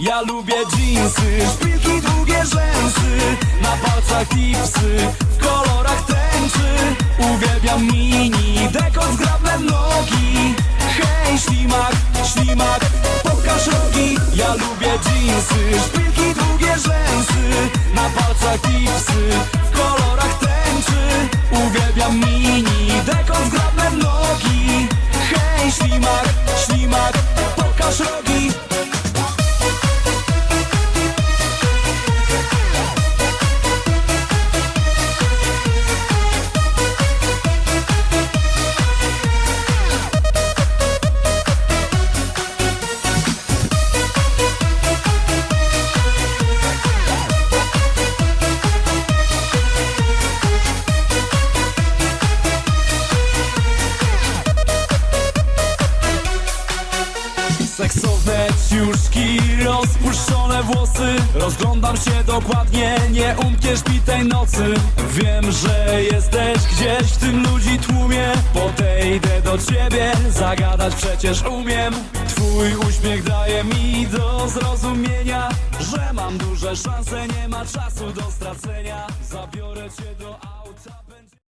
Ja lubię dżinsy, szpilki, długie rzęsy Na palcach tipsy, w kolorach tęczy. Uwielbiam mini, dekot, zgrabne nogi. Hej, ślimak, ślimak, pokaż rogi. Ja lubię dżinsy, szpilki, długie Seksowne ciuszki, rozpuszczone włosy. Rozglądam się dokładnie, nie umkniesz mi tej nocy. Wiem, że jesteś gdzieś w tym ludzi tłumie. Podejdę do ciebie, zagadać przecież umiem. Twój uśmiech daje mi do zrozumienia Że mam duże szanse, nie ma czasu do stracenia. Zabiorę cię do